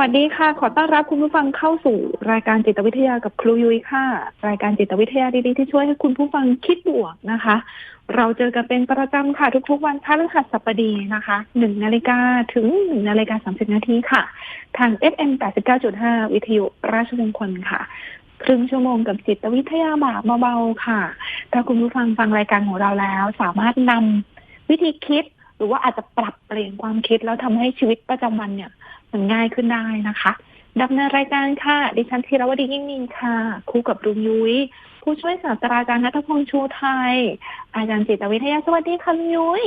วัสดีค่ะ ขอต้อนรับคุณผู้ฟังเข้าสู่รายการจิตวิทยากับครูยุ้ยค่ะ รายการจิตวิทยาดีๆที่ช่วยให้คุณผู้ฟังคิดบวกนะคะ เราเจอกันเป็นประจำค่ะ ทุกๆวันพฤหัสบดีนะคะหนึ่งนาฬิกาถึงหนึ่งนาฬิกาสามสิบนาทีค่ะ ทาง FM 89.5 วิทยุราชมงคลค่ะครึ่งชั่วโมงกับจิตวิทยาแบบเบาๆค่ะ ถ้าคุณผู้ฟังฟังรายการของเราแล้ว สามารถนำวิธีคิด หรือว่าอาจจะปรับเปลี่ยนความคิดแล้วทำให้ชีวิตประจำวันเนี่ย มันง่ายขึ้นได้นะคะดำเนินรายการค่ะ ดิฉันธีรวดียิ่งมีค่ะ คู่กับลุงยุ้ยผู้ช่วยศาสตราจารย์นัทพงษ์ชูไทย อาจารย์จิตวิทยาสวัสดีค่ะลุงยุ้ย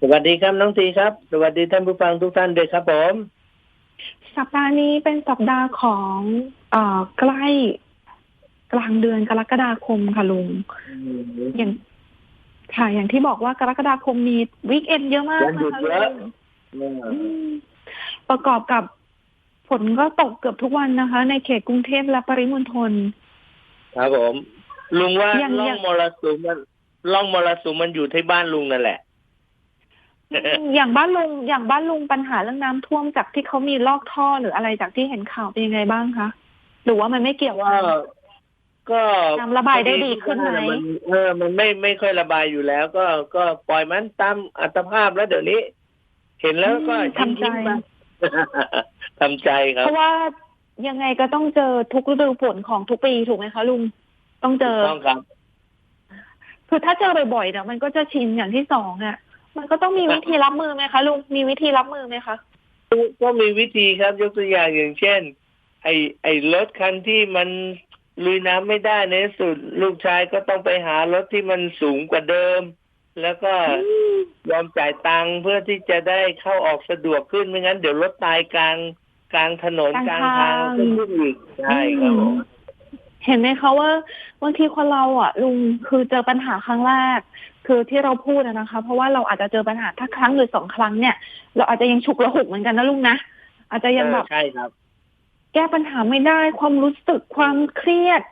สวัสดีครับน้องทีครับ สวัสดีท่านผู้ฟังทุกท่านด้วยครับผมสัปดาห์นี้เป็นสัปดาห์ของเอ่อใกล้กลางเดือนกรกฎาคมค่ะลุงอย่างค่ะอย่างที่บอกว่ากรกฎาคมมีวีคเอนเยอะมากวันหยุนะดคะเยอะลุงอืม ประกอบกับฝนก็ตกเกือบทุกวันนะคะ ในเขตกรุงเทพและปริมณฑลครับผม ลุงว่ายังล่อยังงมรสุมมันล่องมรสุมมันอยู่ที่บ้านลุงนั่นแหละ อย่างบ้านลุงอย่างบ้านลุงปัญหาเรื่องน้ำท่วมจากที่เขามีลอกท่อหรืออะไรจากที่เห็นข่าวเป็นยังไงบ้างคะหรือว่ามันไม่เกี่ยวก็กันก็น้ำระบายได้ดีขึ้นไหมนเออ มันไม่ไม่ค่อยระบายอยู่แล้ว ก็ก็ปล่อยมันตามอัตภาพแล้วเดี๋ยวนี้ เห็นแล้วก็อืมทำใจ ยิ้มๆบ้างทำใจครับ เพราะว่ายังไงก็ต้องเจอทุกฤดูฝนของทุกปีถูกไหมคะลุง ต้องเจอต้องครับ คือถ้าเจอบ่อยๆเนี่ยมันก็จะชินอย่างที่สองอะ มันก็ต้องมีวิธีรับมือไหมคะลุง มีวิธีรับมือไหมคะก็มีวิธีครับ ยกตัวอย่างอย่างเช่น ไอไอรถคันที่มันลุยน้ำไม่ได้ในที่สุด ลูกชายก็ต้องไปหารถที่มันสูงกว่าเดิม แล้วก็ยอมจ่ายตังค์เพื่อที่จะได้เข้าออกสะดวกขึ้นไม่งั้นเดี๋ยวรถตายกลางกลางถนนกกลาลางงทาทางงก็ขึ้นอีกใช่ครับผมเห็นไหมคะว่าบางทีคนเราอะ ลุงคือเจอปัญหาครั้งแรก คือที่เราพูดอะนะคะ เพราะว่าเราอาจจะเจอปัญหาถ้าครั้งหรือสองครั้งเนี่ย เราอาจจะยังฉุกระหุกเหมือนกันนะลุงนะอาจจะยังแบบใช่ครับแก้ปัญหาไม่ได้ความรู้สึกความเครียด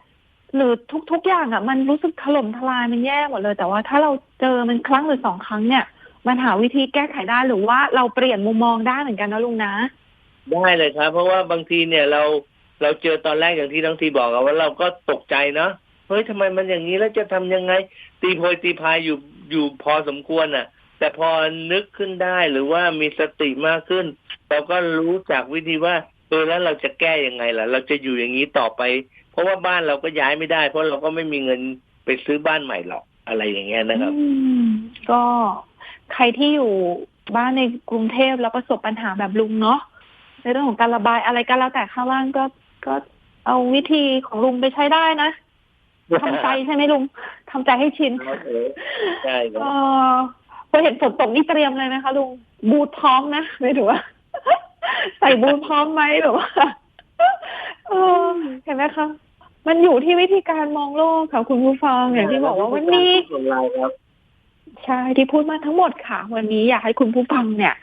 หรือทุกๆอย่างอะ มันรู้สึกถล่มทลายมันแย่หมดเลย แต่ว่าถ้าเราเจอมันครั้งหรือสองครั้งเนี่ยมันหาวิธีแก้ไขได้หรือว่าเราเปลี่ยนมุมมองได้เหมือนกันนะลุงนะ ได้เลยครับ เพราะว่าบางทีเนี่ยเราเราเจอตอนแรกอย่างที่น้องทีบอกอะว่าเราก็ตกใจเนาะเฮ้ยทำไมมันอย่างนี้แล้วจะทำยังไง ตีโพยตีพายอยู่อยู่พอสมควรอะแต่พอนึกขึ้นได้หรือว่ามีสติมากขึ้น เราก็รู้จากวิธีว่า เออแล้วเราจะแก้ยังไงล่ะ เราจะอยู่อย่างนี้ต่อไป เพราะว่าบ้านเราก็ย้ายไม่ได้ เพราะเราก็ไม่มีเงินไปซื้อบ้านใหม่หรอกอะไรอย่างเงี้ยนะครับอืมก็ใครที่อยู่บ้านในกรุงเทพแล้วประสบปัญหาแบบลุงเนาะในเรื่องของการระบายอะไรก็แล้วแต่ข้างล่างก็ก็เอาวิธีของลุงไปใช้ได้นะทำใจใช่ไหมลุงทำใจให้ชินครับผมใช่คเอรับอพอเห็นฝนตกนี่เตรียมเลยไหมคะลุงบูทพร้อมนะไม่ถือว่า ใส่บูทพร้อมไหมหรือว่าเออเห็นไหมคะมันอยู่ที่วิธีการมองโลกค่ะคุณผู้ฟังอย่างที่บอกว่าวันนี้ของเราครับใช่ที่พูดมาทั้งหมดค่ะ วันนี้อยากให้คุณผู้ฟังเนี่ย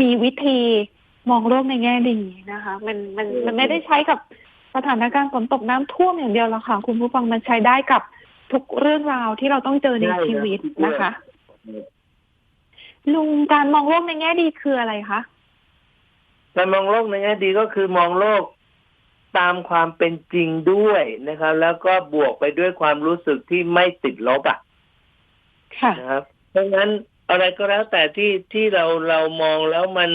มีวิธีมองโลกในแง่ดีนะคะ มันมันมันไม่ได้ใช้กับสถานการณ์ฝนตกน้ำท่วมอย่างเดียวหรอกค่ะ คุณผู้ฟังมันใช้ได้กับทุกเรื่องราวที่เราต้องเจอในใช่ครับชีวิตนะคะอืมลุงการมองโลกในแง่ดีคืออะไรคะ การมองโลกในแง่ดีก็คือมองโลกตามความเป็นจริงด้วยนะครับ แล้วก็บวกไปด้วยความรู้สึกที่ไม่ติดลบอะค่ะนะครับ เพราะงั้นอะไรก็แล้วแต่ที่ที่เราเรามองแล้วมัน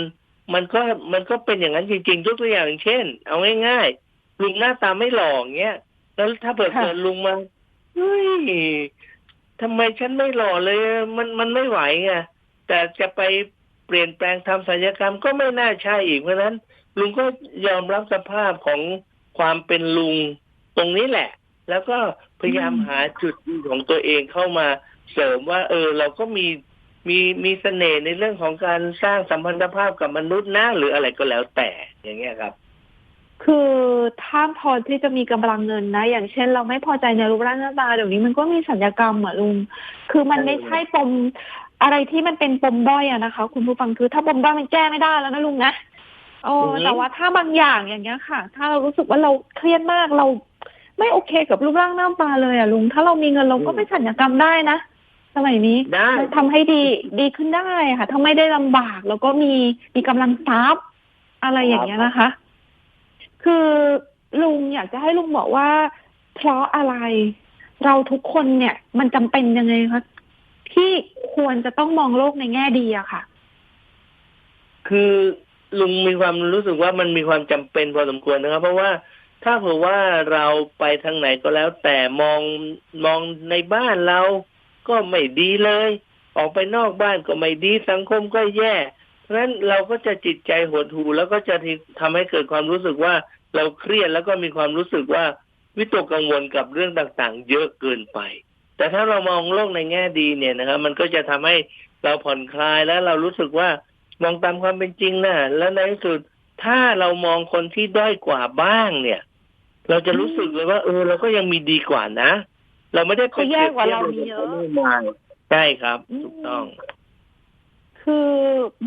มันก็มันก็เป็นอย่างนั้นจริงๆยกตัวอย่างเช่น เอาง่ายๆลุงหน้าตาไม่หล่ออย่างเงี้ยแล้วถ้าเปิดค่ะเกิดลุงมาเฮ้ยทำไมฉันไม่หล่อเลย มันมันไม่ไหวไงแต่จะไป เปลี่ยนแปลงทำศัลยกรรมก็ไม่น่าใช่อีกเพราะนั้น ลุงก็ยอมรับสภาพของความเป็นลุงตรงนี้แหละ แล้วก็พยายามหาจุดดีของตัวเองเข้ามาเสริมว่า เออ เราก็มีมีมีเสน่ห์ในเรื่องของการสร้างสัมพันธภาพกับมนุษย์นะหรืออะไรก็แล้วแต่อย่างเงี้ยครับ คือถ้าพอที่จะมีกำลังเงินนะ อย่างเช่น เราไม่พอใจในรูปร่างหน้าตาเดี๋ยวนี้มันก็มีสัญญกรรมอะลุงคือมันไม่ใช่ปม อะไรที่มันเป็นปมด้อยอะนะคะ คุณผู้ฟังคือถ้าปมด้อยมันแก้ไม่ได้แล้วนะลุงนะโอ้อือฮึแต่ว่าถ้าบางอย่างอย่างเงี้ยค่ะ ถ้าเรารู้สึกว่าเราเครียดมากเราไม่โอเคกับรูปร่างหน้าตาเลยอะลุง ถ้าเรามีเงินเราก็ไปสัญญกรรมได้นะสมัยนี้ได้มันทำให้ดีดีขึ้นได้ค่ะ ถ้าไม่ได้ลำบากแล้วก็มีมีกำลังทรัพย์อะไรอย่างเงี้ยนะคะ คือลุงอยากจะให้ลุงบอกว่า เพราะอะไรเราทุกคนเนี่ย มันจำเป็นยังไงคะ ที่ควรจะต้องมองโลกในแง่ดีอะค่ะ คือลุงมีความรู้สึกว่ามันมีความจำเป็นพอสมควรนะครับ เพราะว่าถ้าเผื่อว่าเราไปทางไหนก็แล้ว แต่มองมองในบ้านเราก็ไม่ดีเลย ออกไปนอกบ้านก็ไม่ดีสังคมก็แย่เพราะฉะนั้นเราก็จะจิตใจหดหู่แล้วก็จะทำให้เกิดความรู้สึกว่าเราเครียดแล้วก็มีความรู้สึกว่าวิตกกังวลกับเรื่องต่างๆ เยอะเกินไป แต่ถ้าเรามองโลกในแง่ดีเนี่ยนะครับ มันก็จะทำให้เราผ่อนคลายแล้วเรารู้สึกว่ามองตามความเป็นจริงนะแล้วในที่สุดถ้าเรามองคนที่ด้อยกว่าบ้างเนี่ย เราจะรู้สึกเลยว่า เออเราก็ยังมีดีกว่านะ เราไม่ได้ไปเขาแย่กว่าเรามีเยอะใช่ครับถูกต้อง คือ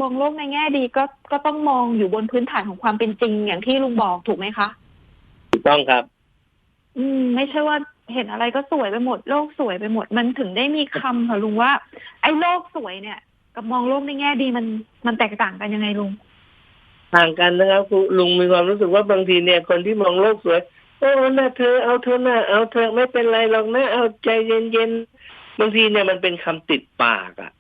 มองโลกในแง่ดีก็ก็ต้องมองอยู่บนพื้นฐานของความเป็นจริงอย่างที่ลุงบอกถูกไหมคะถูกต้องครับ อืม ไม่ใช่ว่า เห็นอะไรก็สวยไปหมดโลกสวยไปหมด มันถึงได้มีคำค่ะลุงว่า ไอ้โลกสวยเนี่ย กับมองโลกในแง่ดีมันมันแตกต่างกันยังไงลุงต่างกันนะครับครูลุงมีความรู้สึกว่าบางทีเนี่ย คนที่มองโลกสวยโอ้น่าเธอเอาเธอน่าเอาเธอไม่เป็นไรหรอกนะเอาใจเย็นๆบางทีเนี่ยมันเป็นคำติดปากอะ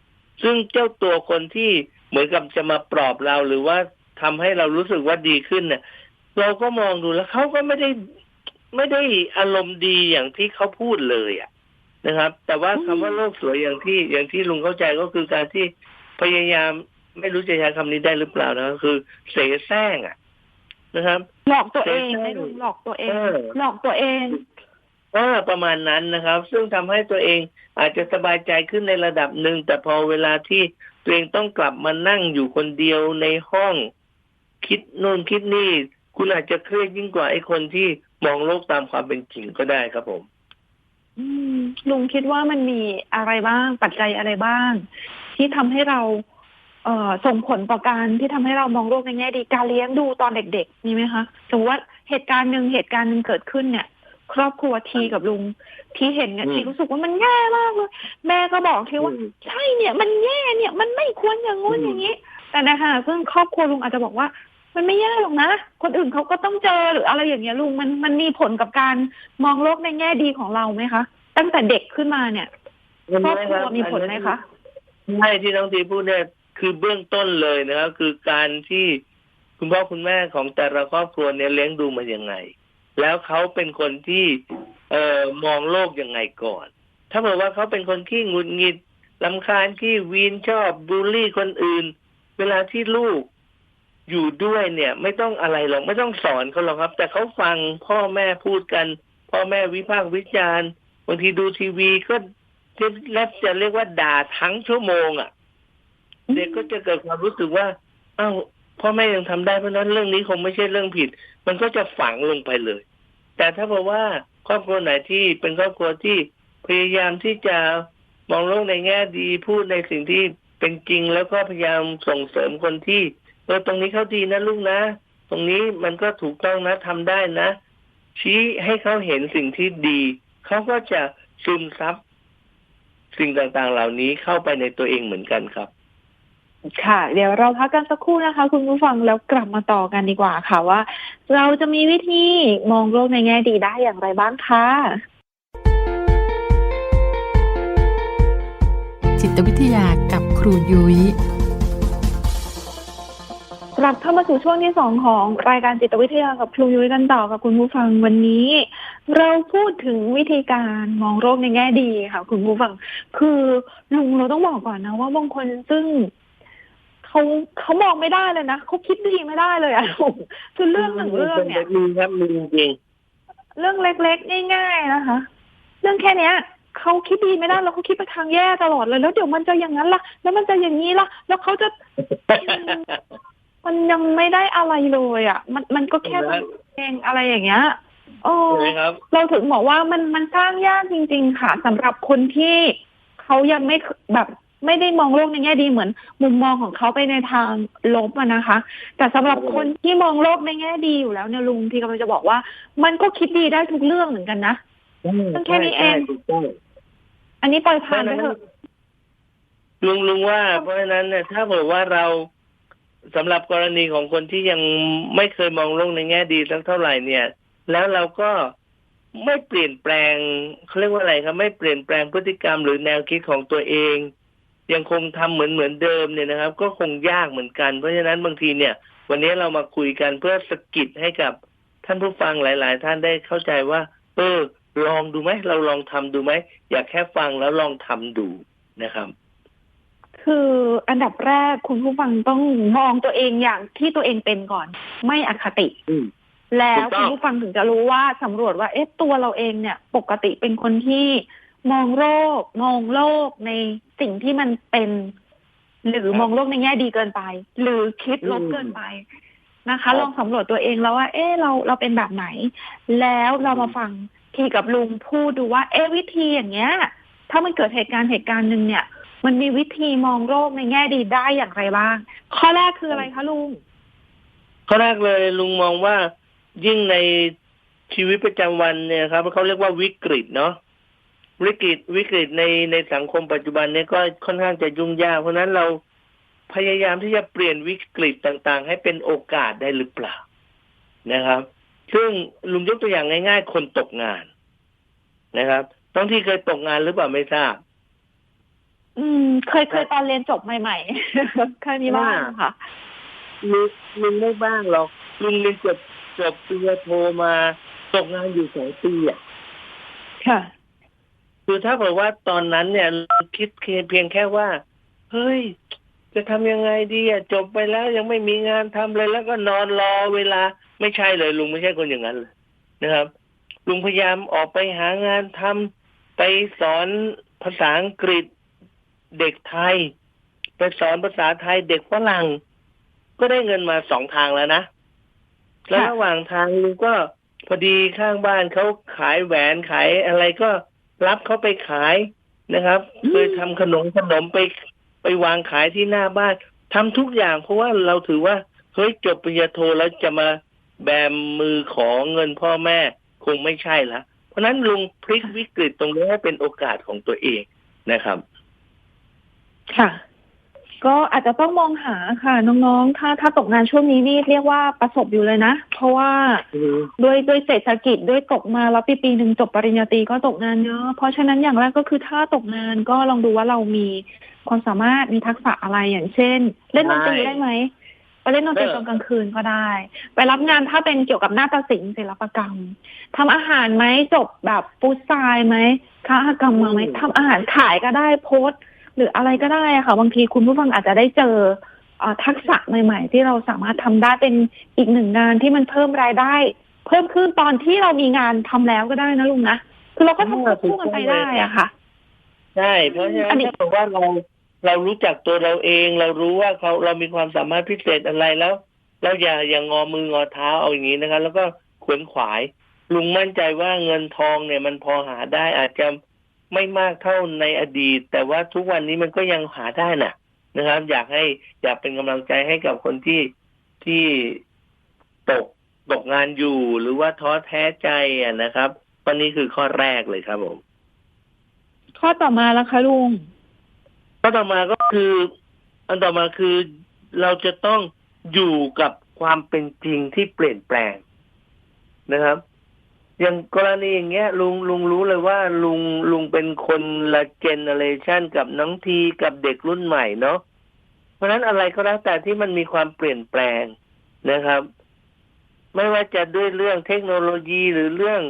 ซึ่งเจ้าตัวคนที่เหมือนกับจะมาปลอบเราหรือว่าทำให้เรารู้สึกว่าดีขึ้นเนี่ยเราก็มองดูแล้วเขาก็ไม่ได้ ไม่ได้อารมณ์ดีอย่างที่เขาพูดเลยอะนะครับ แต่ว่าคำว่าโลกสวยอย่างที่อย่างที่ลุงเข้าใจก็คือการที่พยายามไม่รู้จะใช้คำนี้ได้หรือเปล่านะคือเสแสร้งอะนะครับ หลอกตัวเองใช่ไหมลุงหลอกตัวเองเออหลอกตัวเองว่าประมาณนั้นนะครับ ซึ่งทำให้ตัวเองอาจจะสบายใจขึ้นในระดับหนึ่งแต่พอเวลาที่ตัวเองต้องกลับมานั่งอยู่คนเดียวในห้อง คิดโน่นคิดนี่ คุณอาจจะเครียดยิ่งกว่าไอ้คนที่ มองโลกตามความเป็นจริงก็ได้ครับผมอืมลุงคิดว่ามันมีอะไรบ้าง ปัจจัยอะไรบ้าง ที่ทำให้เรา เอ่อส่งผลต่อการที่ทำให้เรามองโลกในแง่ดีการเลี้ยงดูตอนเด็กๆมีไหมคะสมมติว่าเหตุการณ์หนึ่งเหตุการณ์หนึ่งเกิดขึ้นเนี่ย ครอบครัวทีกับลุง ที่เห็นเนี่ยอืมทีรู้สึกว่ามันแย่มากเลยแม่ก็บอกทีว่าอืมใช่เนี่ย มันแย่เนี่ย มันไม่ควรอย่างงู้นอืมอย่างนี้ แต่นะคะซึ่งครอบครัวลุงอาจจะบอกว่า มันไม่แย่หรอกนะ คนอื่นเขาก็ต้องเจอหรืออะไรอย่างเงี้ยลุงมันมันมีผลกับการมองโลกในแง่ดีของเราไหมคะ ตั้งแต่เด็กขึ้นมาเนี่ยครอบครัวมีผลไหมคะใช่ที่น้องทีพูดเนี่ยคือเบื้องต้นเลยนะครับคือการที่คุณพ่อคุณแม่ของแต่ละครอบครัวเนี่ยเลี้ยงดูมาอย่างไง แล้วเขาเป็นคนที่เอ่อมองโลกยังไงก่อน ถ้าบอกว่าเขาเป็นคนขี้หงุดหงิดลำคาญขี้วีนชอบบูลลี่คนอื่น เวลาที่ลูก อยู่ด้วยเนี่ย ไม่ต้องอะไรหรอกไม่ต้องสอนเขาหรอกครับ แต่เขาฟังพ่อแม่พูดกัน พ่อแม่วิพากษ์วิจารณ์บางทีดูทีวีก็และจะเรียกว่าด่าทั้งชั่วโมงอะ เด็กก็จะเกิดความรู้สึกว่า เอ้าพ่อแม่ยังทำได้เพราะนั้นเรื่องนี้คงไม่ใช่เรื่องผิด มันก็จะฝังลงไปเลย แต่ถ้าบอกว่าครอบครัวไหนที่เป็นครอบครัวที่พยายามที่จะมองโลกในแง่ดีพูดในสิ่งที่เป็นจริงแล้วก็พยายามส่งเสริมคนที่ เออตรงนี้เขาดีนะลูกนะ ตรงนี้มันก็ถูกต้องนะทำได้นะ ชี้ให้เขาเห็นสิ่งที่ดีเขาก็จะซึมซับสิ่งต่างๆ เหล่านี้เข้าไปในตัวเองเหมือนกันครับ ค่ะ เดี๋ยวเราพักกันสักครู่นะคะ คุณผู้ฟังแล้วกลับมาต่อกันดีกว่าค่ะว่า เราจะมีวิธีมองโลกในแง่ดีได้อย่างไรบ้างคะจิตวิทยากับครูยุย้ย กลับเข้ามาสู่ช่วงที่สองของรายการจิตวิทยากับครูยุ้ยกันต่อกับคุณผู้ฟังวันนี้ เราพูดถึงวิธีการมองโลกในแง่ดีค่ะ คุณผู้ฟัง คือลุงเราต้องบอกก่อนนะว่าบางคนซึ่งเขาเขามองไม่ได้เลยนะเขาคิดดีไม่ได้เลยอะลุงคือเรื่องหนึ่งเรื่องเนี่ยมีครับมีจริงเรื่องเล็กๆง่าย ๆนะคะ เรื่องแค่เนี้ยเขาคิดดีไม่ได้แล้วเขาคิดไปทางแย่ตลอดเลย แล้วเดี๋ยวมันจะอย่างนั้นล่ะ แล้วมันจะอย่างนี้ล่ะ แล้วเขาจะ มันยังไม่ได้อะไรเลยอะ มันมันก็แค่ใช่ไหมเองอะไรอย่างเงี้ยโอ้ใช่ไหมครับเราถึงบอกว่ามันมันสร้างยากจริง ๆ ค่ะสำหรับคนที่เขายังไม่แบบไม่ได้มองโลกในแง่ดีเหมือน มุมมองของเขาไปในทางลบอะนะคะ แต่สำหรับคนที่มองโลกในแง่ดีอยู่แล้วเนี่ยลุงที่กำลังจะบอกว่า มันก็คิดดีได้ทุกเรื่องเหมือนกันนะแค่นี้เองใช่ถูกต้องอันนี้ปล่อยผ่านไปเถอะลุงลุงว่าเพราะฉะนั้นเนี่ยถ้าเผื่อว่าเรา สำหรับกรณีของคนที่ยังไม่เคยมองโลกในแง่ดีสักเท่าไหร่เนี่ย แล้วเราก็ไม่เปลี่ยนแปลงเขาเรียกว่าอะไรครับไม่เปลี่ยนแปลงพฤติกรรมหรือแนวคิดของตัวเอง ยังคงทำเหมือนเหมือนเดิมเนี่ยนะครับ ก็คงยากเหมือนกัน เพราะฉะนั้นบางทีเนี่ย วันนี้เรามาคุยกันเพื่อสกิดให้กับท่านผู้ฟังหลาย ๆ ท่านได้เข้าใจว่า เออลองดูไหมเราลองทำดูไหมอย่าแค่ฟังแล้วลองทำดูนะครับ คืออันดับแรกคุณผู้ฟังต้องมองตัวเองอย่างที่ตัวเองเป็นก่อน ไม่อคติ อืม แล้วถูกต้คุอง ณผู้ฟังถึงจะรู้ว่าสำรวจว่าเอ๊ะตัวเราเองเนี่ย ปกติเป็นคนที่มองโลกมองโลกในสิ่งที่มันเป็น หรือมองโลกในแง่ดีเกินไป หรือคิดลบเกินไปนะคะลองสำรวจตัวเองแล้วว่า เอ๊ะเราเราเป็นแบบไหน แล้วเรามาฟังทีกับลุงพูดดูว่า เอ๊ะวิธีอย่างเงี้ย ถ้ามันเกิดเหตุการณ์เหตุการณ์หนึ่งเนี่ย มันมีวิธีมองโลกในแง่ดีได้อย่างไรบ้าง ข้อแรกคืออะไรคะลุง ข้อแรกเลยลุงมองว่ายิ่งในชีวิตประจำวันเนี่ยครับเขาเรียกว่าวิกฤตเนาะวิกฤตวิกฤตในในสังคมปัจจุบันเนี่ยก็ค่อนข้างจะยุ่งยาก เพราะนั้นเราพยายามที่จะเปลี่ยนวิกฤตต่างๆ ให้เป็นโอกาสได้หรือเปล่านะครับ ซึ่งลุงยกตัวอย่างง่าย ๆ คนตกงานนะครับต้องที่เคยตกงานหรือเปล่าไม่ทราบ อืม เคยเคยตอนเรียนจบใหม่ๆเคยมีบ้างค่ะลุงลุงไม่บ้างหรอกลุงเรียนจบจบปริญญาโทมาตกงานอยู่สองปีอะค่ะ คือถ้าเผื่อว่าตอนนั้นเนี่ยเราคิดเพียงแค่ว่า เฮ้ย จะทำยังไงดีอะจบไปแล้วยังไม่มีงานทำเลยแล้วก็นอนรอเวลาไม่ใช่เลย ลุงไม่ใช่คนอย่างนั้นเลยนะครับ ลุงพยายามออกไปหางานทำไปสอนภาษาอังกฤษ เด็กไทย ไปสอนภาษาไทยเด็กฝรั่งก็ได้เงินมาสองทางแล้วนะ แล้วระหว่างทางลุงก็พอดีข้างบ้านเขาขายแหวนขายอะไรก็รับเขาไปขายนะครับเคยทำขนมขนมไปไปวางขายที่หน้าบ้านทำทุกอย่างเพราะว่าเราถือว่าเฮ้ยจบปริญญาโทแล้วจะมาแบมมือขอเงินพ่อแม่คงไม่ใช่ละเพราะนั้นลุงพลิกวิกฤตตรงนี้ให้เป็นโอกาสของตัวเองนะครับ ค่ะ ก็อาจจะต้องมองหาค่ะ น้องๆ ถ้าถ้าตกงานช่วงนี้นี่เรียกว่าประสบอยู่เลยนะ เพราะว่าด้วยด้วยเศรษฐกิจด้วยตกมาแล้วปีปีหนึ่งจบปริญญาตรีก็ตกงานเยอะ เพราะฉะนั้นอย่างแรกก็คือถ้าตกงานก็ลองดูว่าเรามีความสามารถมีทักษะอะไรอย่างเช่น เล่นดนตรีใช่ได้ไหมไปเล่นดนตรีเออตอนกลางคืนก็ได้ ไปรับงานถ้าเป็นเกี่ยวกับนาฏศิลป์ศิลปกรรมทำอาหารไหมจบแบบฟู้ดไซน์ไหมค้ากรรมมาไหมทำอาหารขายก็ได้โพสต์ หรืออะไรก็ได้อะค่ะ บางทีคุณผู้ฟังอาจจะได้เจอเอ่อทักษะใหม่ ๆ ที่เราสามารถทำได้เป็นอีกหนึ่งงานที่มันเพิ่มรายได้ เพิ่มขึ้นตอนที่เรามีงานทำแล้วก็ได้นะลุงนะคือเราก็ทำควบคู่กันไปได้อะค่ะใช่เพราะฉะอันั้นนนี้ถ้าบอกว่าเราเรารู้จักตัวเราเอง เรารู้ว่าเขาเรามีความสามารถพิเศษอะไรแล้วเราอย่าอย่างงอมืองอเท้าเอาอย่างนี้นะครับแล้วก็ขวนขวาย ลุงมั่นใจว่าเงินทองเนี่ยมันพอหาได้อาจจะ ไม่มากเท่าในอดีต แต่ว่าทุกวันนี้มันก็ยังหาได้น่ะ นะครับ อยากให้อยากเป็นกำลังใจให้กับคนที่ที่ตกตกงานอยู่หรือว่าท้อแท้ใจอะนะครับวันนี้คือข้อแรกเลยครับผม ข้อต่อมาแล้วคะลุงข้อต่อมาก็คือ อันต่อมาคือเราจะต้องอยู่กับความเป็นจริงที่เปลี่ยนแปลงนะครับ อย่างกรณีอย่างเงี้ย ลุงลุงรู้เลยว่าลุงลุงเป็นคนละเจเนเรชันกับน้องทีกับเด็กรุ่นใหม่เนาะเพราะฉะนั้นอะไรก็แล้วแต่ที่มันมีความเปลี่ยนแปลงนะครับ ไม่ว่าจะด้วยเรื่องเทคโนโลยีหรือเรื่อง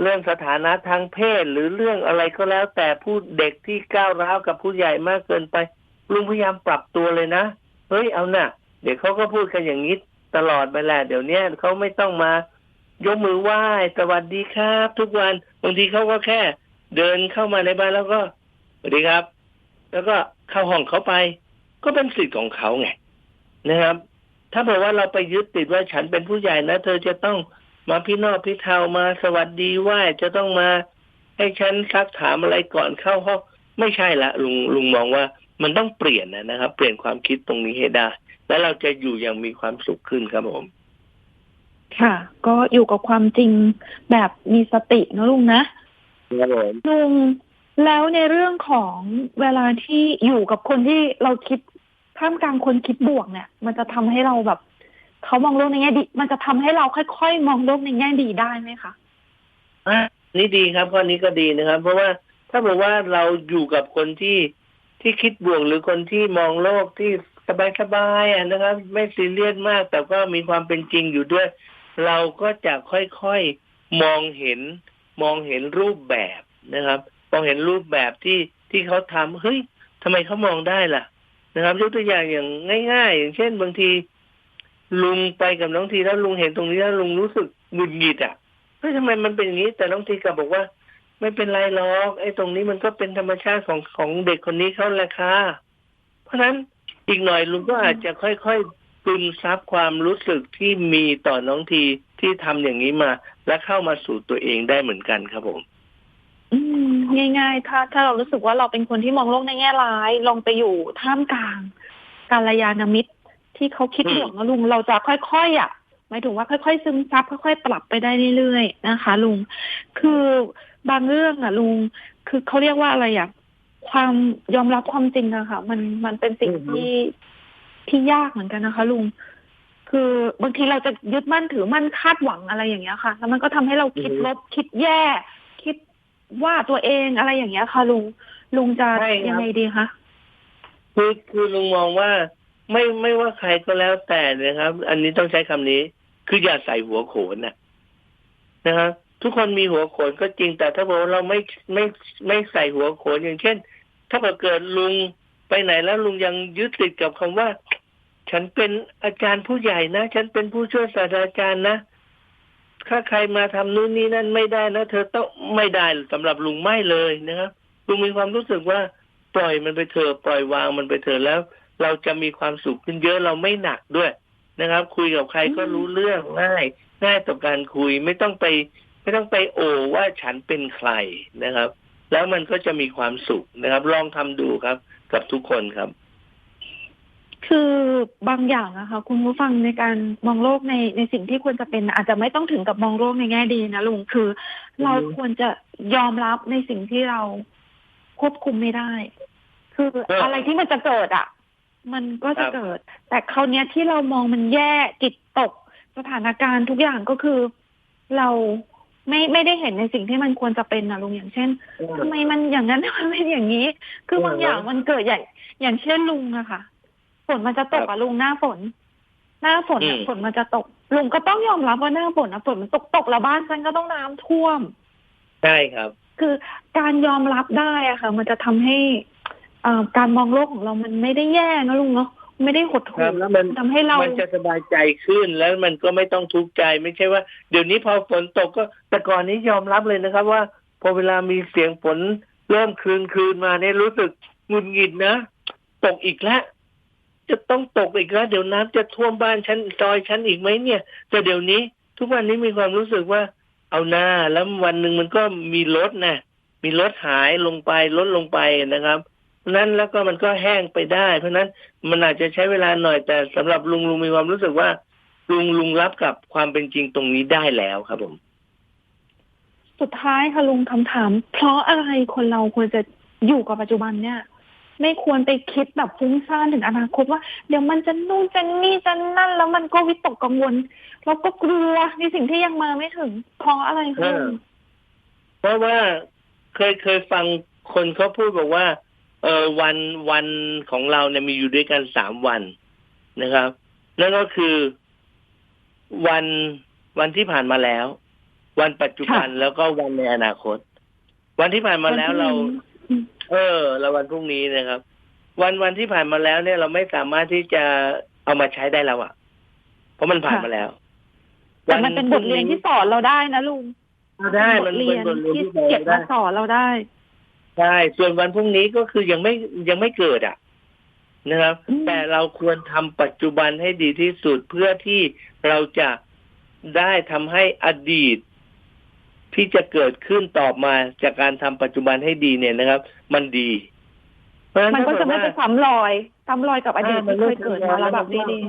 เรื่องสถานะทางเพศหรือเรื่องอะไรก็แล้ว แต่ผู้เด็กที่ก้าวร้าวกับผู้ใหญ่มากเกินไป ลุงพยายามปรับตัวเลยนะเฮ้ยเอาน่ะ เดี๋ยวเขาก็พูดกันอย่างนี้ตลอดไปแหละเดี๋ยวนี้เขาไม่ต้องมา ยกมือไหว้สวัสดีครับ ทุกวันบางทีเขาก็แค่ เดินเข้ามาในบ้านแล้วก็สวัสดีครับ แล้วก็เข้าห้องเขาไป ก็เป็นสิทธิ์ของเขาไงนะครับ ถ้าบอกว่าเราไปยึดติดว่าฉันเป็นผู้ใหญ่นะเธอจะต้องมาพี่นอพี่เทามาสวัสดีไหว้จะต้องมา ให้ฉันซักถามอะไรก่อนเข้าห้องไม่ใช่ละลุงลุงมองว่ามันต้องเปลี่ยนนะนะครับ เปลี่ยนความคิดตรงนี้ให้ได้ แล้วเราจะอยู่อย่างมีความสุขขึ้นครับผม ค่ะ ก็อยู่กับความจริงแบบมีสตินะลุงนะครับผมลุงแล้วในเรื่องของเวลาที่อยู่กับคนที่เราคิดท่ามกลางคนคิดบวกเนี่ย มันจะทำให้เราแบบเขามองโลกในแง่ดี มันจะทำให้เราค่อยๆ มองโลกในแง่ดีได้ไหมคะอะนี่ดีครับข้อนี้ก็ดีนะครับ เพราะว่าถ้าบอกว่าเราอยู่กับคนที่ที่คิดบวกหรือคนที่มองโลกที่สบายๆอะนะครับ ไม่ซีเรียสมาก แต่ก็มีความเป็นจริงอยู่ด้วย เราก็จะค่อยๆมองเห็นมองเห็นรูปแบบนะครับ มองเห็นรูปแบบที่ที่เขาทำเฮ้ยทำไมเขามองได้ล่ะนะครับยกตัวอย่างอย่างง่าย ๆ อย่างเช่น บางที ลุงไปกับน้องทีแล้วลุงเห็นตรงนี้แล้วลุงรู้สึกหงุดหงิดอะเฮ้ยทำไมมันเป็นอย่างนี้ แต่น้องทีกลับบอกว่า ไม่เป็นไรหรอกไอ้ตรงนี้มันก็เป็นธรรมชาติของของเด็กคนนี้เขาแหละค่ะเพราะฉะนั้นอีกหน่อยลุงก็อาจจะค่อยๆ ซึมซับความรู้สึกที่มีต่อน้องทีที่ทำอย่างนี้มา และเข้ามาสู่ตัวเองได้เหมือนกันครับผมง่ายๆ ถ้าถ้าเรารู้สึกว่าเราเป็นคนที่มองโลกในแง่ร้าย ลองไปอยู่ท่ามกลางการยานมิตร ที่เขาคิดบวกนะลุงเราจะค่อยๆอะหมายถึงว่าค่อยๆซึมซับค่อยๆปรับไปได้เรื่อยๆนะคะ ลุง คือบางเรื่องอะ ลุง คือเขาเรียกว่าอะไรอะความยอมรับความจริงอะค่ะ มันมันเป็นสิ่งที่ ที่ยากเหมือนกันนะคะลุง คือบางทีเราจะยึดมั่นถือมั่นคาดหวังอะไรอย่างเงี้ยค่ะ แล้วมันก็ทำให้เราคิดลบคิดแย่ คิดว่าตัวเองอะไรอย่างเงี้ยค่ะลุงลุงจะใช่ครับยังไงดีคะคือคือลุงมองว่าไม่ไม่ว่าใครก็แล้วแต่นะครับ อันนี้ต้องใช้คำนี้ คืออย่าใส่หัวโขนนะนะครับทุกคนมีหัวโขนก็จริงแต่ถ้าบอกว่าเราไม่ไม่ไม่ใส่หัวโขนอย่างเช่น ถ้าเกิดลุง ไปไหนแล้วลุงยังยึดติดกับคำว่า ฉันเป็นอาจารย์ผู้ใหญ่นะ ฉันเป็นผู้ช่วยศาสตราจารย์นะถ้าใครมาทำนู่นนี่นั่นไม่ได้นะเธอต้องไม่ได้สำหรับลุงไม่เลยนะครับลุงมีความรู้สึกว่าปล่อยมันไปเถอะปล่อยวางมันไปเถอะแล้ว เราจะมีความสุขขึ้นเยอะเราไม่หนักด้วยนะครับ คุยกับใครก็รู้เรื่องง่าย ง่ายต่อการคุยไม่ต้องไป ไม่ต้องไปโอว่าฉันเป็นใครนะครับ แล้วมันก็จะมีความสุขนะครับ ลองทำดูครับกับทุกคนครับ คือบางอย่างนะคะคุณผู้ฟังในการมองโลกในในสิ่งที่ควรจะเป็น อาจจะไม่ต้องถึงกับมองโลกในแง่ดีนะลุงคือ เราควรจะยอมรับในสิ่งที่เราควบคุมไม่ได้ คืออะไรที่มันจะเกิดอะ มันก็จะเกิด แต่คราวนี้ที่เรามองมันแย่จิตตกสถานการณ์ทุกอย่างก็คือเรา ไม่ไม่ได้เห็นในสิ่งที่มันควรจะเป็นนะลุงอย่างเช่นทำไมมันอย่างนั้นทำไมเป็นอย่างนี้ คือบางอย่างมันเกิดอย่างอย่างเช่นลุงอะค่ะฝนมันจะตกอะลุงหน้าฝน หน้าฝนอะอืมฝนมันจะตก ลุงก็ต้องยอมรับว่าหน้าฝนอะฝนมันตกตกแล้วบ้านฉันก็ต้องน้ำท่วมใช่ครับ คือการยอมรับได้อะค่ะ มันจะทำให้เอ่อการมองโลกของเรามันไม่ได้แย่นะลุงเนาะ ไม่ได้หดครัหู่บแล้วมันทำให้เรา มันจะสบายใจขึ้นแล้วมันก็ไม่ต้องทุกข์ใจไม่ใช่ว่า เดี๋ยวนี้พอฝนตกก็แต่ก่อนนี้ยอมรับเลยนะครับ ว่า พอเวลามีเสียงฝนเริ่มคลืนคลืนมาเนี่ยรู้สึกหงุดหงิดนะ ตกอีกแล้วจะต้องตกอีกแล้วเดี๋ยวน้ำจะท่วมบ้านฉันซอยฉันอีกไหมเนี่ย แต่เดี๋ยวนี้ ทุกวันนี้มีความรู้สึกว่า เอาหน้าแล้ววันหนึ่งมันก็มีรถนะมีรถหายลงไปลดลงไปนะครับเพราะฉะ นั้นแล้วก็มันก็แห้งไปได้ เพราะฉะนั้นมันอาจจะใช้เวลาหน่อยแต่สำหรับลุงลุงมีความรู้สึกว่า ลุงลุงรับกับความเป็นจริงตรงนี้ได้แล้วครับผม สุดท้ายค่ะลุงคำถาม เพราะอะไรคนเราควรจะอยู่กับปัจจุบันเนี่ย ไม่ควรไปคิดแบบฟุ้งซ่านถึงอนาคตว่า เดี๋ยวมันจะนู่นจะนี่จะนั่น แล้วมันก็วิตกกังวลแล้วก็กลัวในสิ่งที่ยังมาไม่ถึง เพราะอะไรคะลุงเพราะว่าเคยเคยฟังคนเขาพูดบอกว่า เออวันวันของเราเนี่ยมีอยู่ด้วยกันสามวันนะครับ นั่นก็คือวันวันที่ผ่านมาแล้ว วันปัจจุบันแล้วก็วันในอนาคต วันที่ผ่านมาแล้วเราอืมเออแล้ววันพรุ่งนี้นะครับ วันวันที่ผ่านมาแล้วเนี่ยเราไม่สามารถที่จะเอามาใช้ได้แล้วอะ่ะ เพราะมันผ่านมาแล้วแต่มันเป็นบทเรียนที่สอนเราได้นะลุงได้บมัทนเรีเป็นยนบทเรียนที่ที่เก็บได้มาสอนเราได้ ใช่ส่วนวันพรุ่งนี้ก็คือยังไม่ยังไม่เกิดอะนะครับอืมแต่เราควรทำปัจจุบันให้ดีที่สุดเพื่อที่เราจะได้ทำให้อดีต ที่จะเกิดขึ้นต่อมาจากการทำปัจจุบันให้ดีเนี่ยนะครับ มันดีเพราะฉะนั้นมันก็ถ้าจะไม่เกิไปดว่าซ้ำรอยซ้ำรอยกับอดีตอ่ามันที่ไม่เคยเกิดมาแล้วแบบซ้ำรอยดี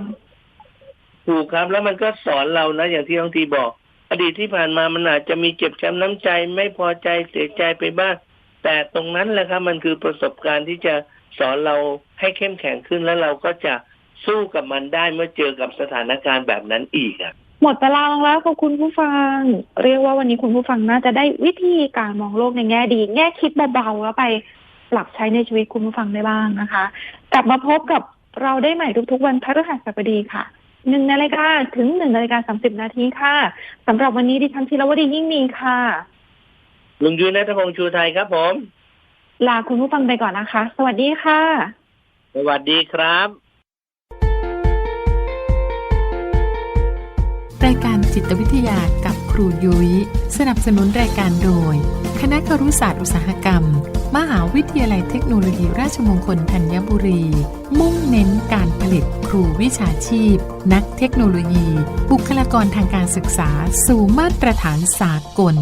ถูกครับ แล้วมันก็สอนเรานะ อย่างที่น้องทีบอก อดีตที่ผ่านมามันอาจจะมีเจ็บช้ำน้ำใจไม่พอใจเสียใจไปบ้าง แต่ตรงนั้นแหละครับมันคือประสบการณ์ที่จะสอนเราให้เข้มแข็งขึ้นแล้วเราก็จะสู้กับมันได้เมื่อเจอกับสถานการณ์แบบนั้นอีกอะหมดเวลางแล้วขอบคุณผู้ฟัง เรียกว่าวันนี้คุณผู้ฟังน่าจะได้วิธีการมองโลกในแง่ดี แง่คิดเบาๆแล้วไปปรับใช้ในชีวิตคุณผู้ฟังได้บ้างนะคะ กลับมาพบกับเราได้ใหม่ทุกๆวันพฤหัสบดีค่ะหนึ่งนาฬิกาถึงหนึ่งนาฬิกาสามสิบนาทีค่ะสำหรับวันนี้ดิฉันธีรวดียิ่งมีค่ะ ลุงยุ้ยนัทพงษ์ชูไทยครับผม ลาคุณผู้ฟังไปก่อนนะคะ สวัสดีค่ะ สวัสดีครับ รายการจิตวิทยากับครูยุย้ย สนับสนุนรายการโดย คณะครุศาสตร์อุตสาหกรรม มหาวิทยาลัยเทคโนโลยีราชมงคลธัญบุรี มุ่งเน้นการผลิตครูวิชาชีพ นักเทคโนโลยี บุคลากรทางการศึกษาสู่มาตรฐานสากล